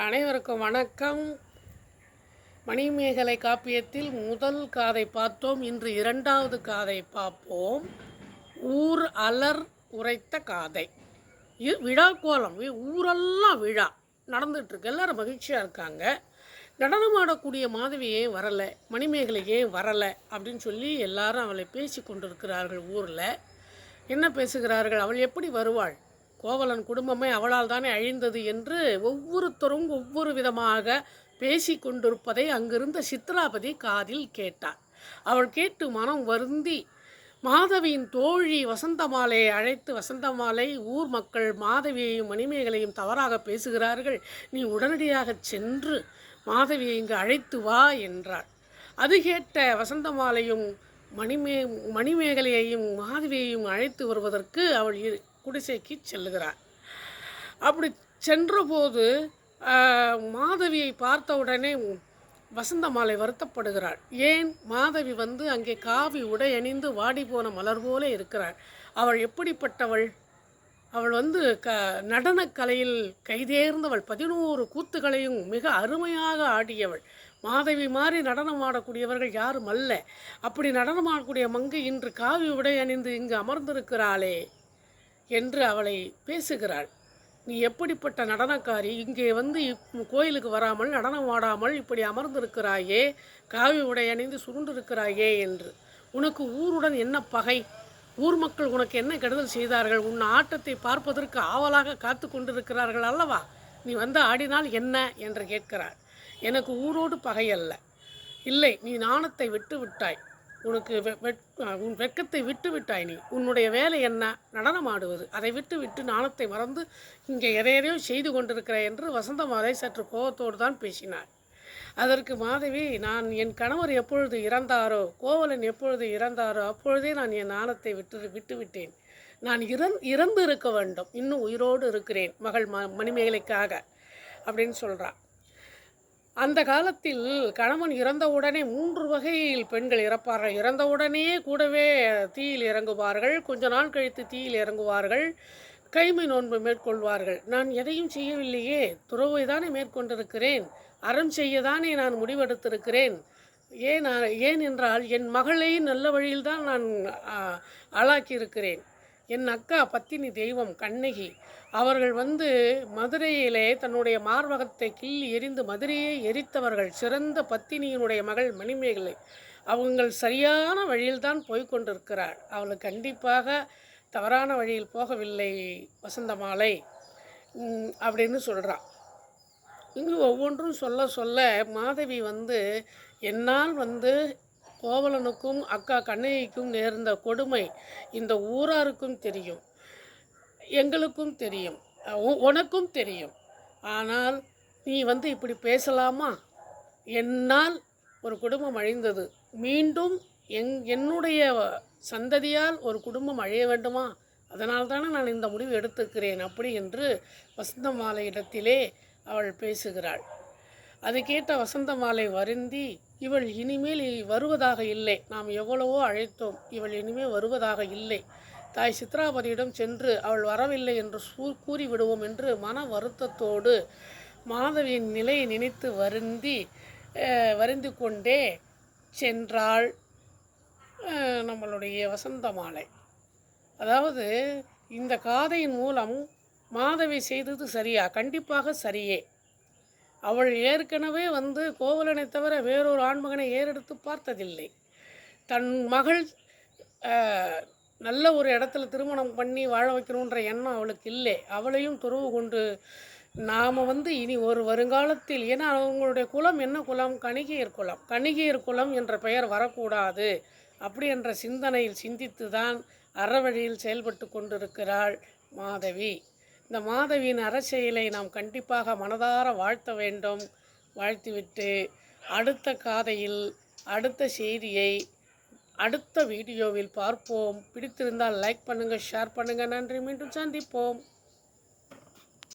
அனைவருக்கும் வணக்கம். மணிமேகலை காப்பியத்தில் முதல் காதை பார்த்தோம். இன்று இரண்டாவது காதை பார்ப்போம். ஊர் அலர் உரைத்த காதை. விழா கோலம். ஊரெல்லாம் விழா. நடந்துட்டுருக்கு. எல்லோரும் மகிழ்ச்சியாக இருக்காங்க. நடனமாடக்கூடிய மாதவி ஏன் வரலை. மணிமேகலை ஏன் வரலை அப்படின்னு சொல்லி எல்லாரும் அவளை பேசி கொண்டிருக்கிறார்கள் ஊரில். என்ன பேசுகிறார்கள்? அவள் எப்படி வருவாள்? கோவலன் குடும்பமே அவளால் தானே அழிந்தது என்று ஒவ்வொருத்தரும் ஒவ்வொரு விதமாக பேசி கொண்டிருப்பதை அங்கிருந்த சித்ராபதி காதில் கேட்டாள் அவள் கேட்டு மனம் வருந்தி மாதவியின் தோழி வசந்தமாலை அழைத்து வசந்தமாலை ஊர் மக்கள் மாதவியையும் மணிமேகலையும் தவறாக பேசுகிறார்கள். நீ உடனடியாக சென்று மாதவியை இங்கு அழைத்து வா என்றாள். அது கேட்ட வசந்தமாலையும் மணிமே மணிமேகலையையும் மாதவியையும் அழைத்து வருவதற்கு அவள் இரு- குடிசைக்கு செல்லுகிறார். அப்படி சென்றபோது ஆஹ், மாதவியை பார்த்தவுடனே வசந்தமாலை வருத்தப்படுகிறாள். ஏன்? மாதவி வந்து அங்கே காவி உடை அணிந்து வாடி போன மலர் போல இருக்கிறாள். அவள் எப்படிப்பட்டவள்? அவள் வந்து க நடனக்கலையில் கைதேர்ந்தவள். பதினோரு கூத்துகளையும் மிக அருமையாக ஆடியவள். மாதவி மாதிரி நடனம் ஆடக்கூடியவர்கள் யாரும் அல்ல. அப்படி நடனம் ஆடக்கூடிய மங்கை இன்று காவி உடை அணிந்து இங்கு அமர்ந்திருக்கிறாளே. என்று அவளை பேசுகிறாள். நீ எப்படிப்பட்ட நடனக்காரி? இங்கே வந்து இப்- கோயிலுக்கு வராமல் நடனம் ஆடாமல் இப்படி அமர்ந்திருக்கிறாயே காவி உடை அணிந்து சுருண்டிருக்கிறாயே என்று. உனக்கு ஊருடன் என்ன பகை? ஊர் மக்கள் உனக்கு என்ன கெடுதல் செய்தார்கள்? உன் ஆட்டத்தை பார்ப்பதற்கு ஆவலாக காத்து கொண்டிருக்கிறார்கள் அல்லவா? நீ வந்து ஆடினால் என்ன? என்று கேட்கிறாள். எனக்கு ஊரோடு பகை அல்ல. இல்லை நீ நாணத்தை விட்டு விட்டாய். உனக்கு வெ- வெட்- உன் வெக்கத்தை விட்டு விட்டாய் நீ. உன்னுடைய வேலை என்ன? நடனம் ஆடுவது. அதை விட்டு விட்டு நாணத்தை மறந்து இங்கே எதையெதையோ செய்து கொண்டிருக்கிறாய் என்று வசந்த மாதை சற்று கோபத்தோடு தான் பேசினாள். அதற்கு மாதவி நான் என் கணவர் எப்பொழுது இறந்தாரோ கோவலன் எப்பொழுது இறந்தாரோ அப்பொழுதே நான் என் நாணத்தை விட்டு விட்டு விட்டேன். நான் இறந் இறந்து இருக்க வேண்டும். இன்னும் உயிரோடு இருக்கிறேன் மகள் ம மணிமேகலைக்காக அப்படின்னு சொல்கிறான் அந்த காலத்தில் கணவன் இறந்தவுடனே மூன்று வகையில் பெண்கள் இறப்பார்கள். இறந்தவுடனே கூடவே தீயில் இறங்குவார்கள். கொஞ்ச நாள் கழித்து தீயில் இறங்குவார்கள். கைமை நோன்பு மேற்கொள்வார்கள். நான் எதையும் செய்யவில்லையே. துறவை தானே மேற்கொண்டிருக்கிறேன். அறம் செய்யதானே நான் முடிவெடுத்திருக்கிறேன். ஏன் ஏன் என்றால் என் மகளை நல்ல வழியில்தான் நான் ஆ, ஆளாக்கியிருக்கிறேன். என் அக்கா பத்தினி தெய்வம் கண்ணகி. அவர்கள் வந்து மதுரையிலே தன்னுடைய மார்பகத்தை கிள்ளி எரிந்து மதுரையை எரித்தவர்கள் சிறந்த பத்தினியினுடைய மகள் மணிமேகலை. அவங்கள் சரியான வழியில்தான் போய்கொண்டிருக்கிறாள் அவள் கண்டிப்பாக தவறான வழியில் போகவில்லை வசந்தமாலை. அப்படின்னு சொல்கிறான் இங்கு ஒவ்வொன்றும் சொல்ல சொல்ல மாதவி வந்து என்னால் வந்து கோவலனுக்கும் அக்கா கண்ணகிக்கும் நேர்ந்த கொடுமை இந்த ஊராருக்கும் தெரியும். எங்களுக்கும் தெரியும். உ- உனக்கும் தெரியும். ஆனால் நீ வந்து இப்படி பேசலாமா? என்னால் ஒரு குடும்பம் அழிந்தது. மீண்டும் எங் என்னுடைய சந்ததியால் ஒரு குடும்பம் அழிய வேண்டுமா? அதனால் தானே நான் இந்த முடிவு எடுத்துக்கிறேன் அப்படி என்று வசந்தமாலையிடத்திலே அவள் பேசுகிறாள். அதை கேட்ட வசந்தமாலை வருந்தி இவள் இனிமேல் வருவதாக இல்லை. நாம் எவ்வளவோ அழைத்தோம் இவள் இனிமேல் வருவதாக இல்லை. தாய் சித்ராபதியிடம் சென்று அவள் வரவில்லை என்று கூறிவிடுவோம் என்று மன வருத்தத்தோடு மாதவியின் நிலையை நினைத்து வருந்தி அஹ், வருந்தி கொண்டே சென்றாள் நம்மளுடைய வசந்த மாலை அதாவது இந்த காதையின் மூலம் மாதவி செய்தது சரியா? கண்டிப்பாக சரியே. அவள் ஏற்கனவே வந்து கோவலனை தவிர வேறொரு ஆண்மகனை ஏறெடுத்து பார்த்ததில்லை. தன் மகள் நல்ல ஒரு இடத்துல திருமணம் பண்ணி வாழ வைக்கணுன்ற எண்ணம் அவளுக்கு இல்லை. அவளையும் துறவு கொண்டு நாம் வந்து இனி ஒரு வருங்காலத்தில் ஏன்னா அவங்களுடைய குலம் என்ன குலம்? கணிகையர் குலம். கணிகையர் குலம் என்ற பெயர் வரக்கூடாது அப்படி என்ற சிந்தனையில் சிந்தித்து தான் அறவழியில் செயல்பட்டு கொண்டிருக்கிறாள் மாதவி. இந்த மாதவியின் அறச்செயலை நாம் கண்டிப்பாக மனதார வாழ்த்த வேண்டும். வாழ்த்திவிட்டு அடுத்த காதையில் அடுத்த செய்தியை அடுத்த வீடியோவில் பார்ப்போம். பிடித்திருந்தால் லைக் பண்ணுங்கள் ஷேர் பண்ணுங்கள் நன்றி. மீண்டும் சந்திப்போம்.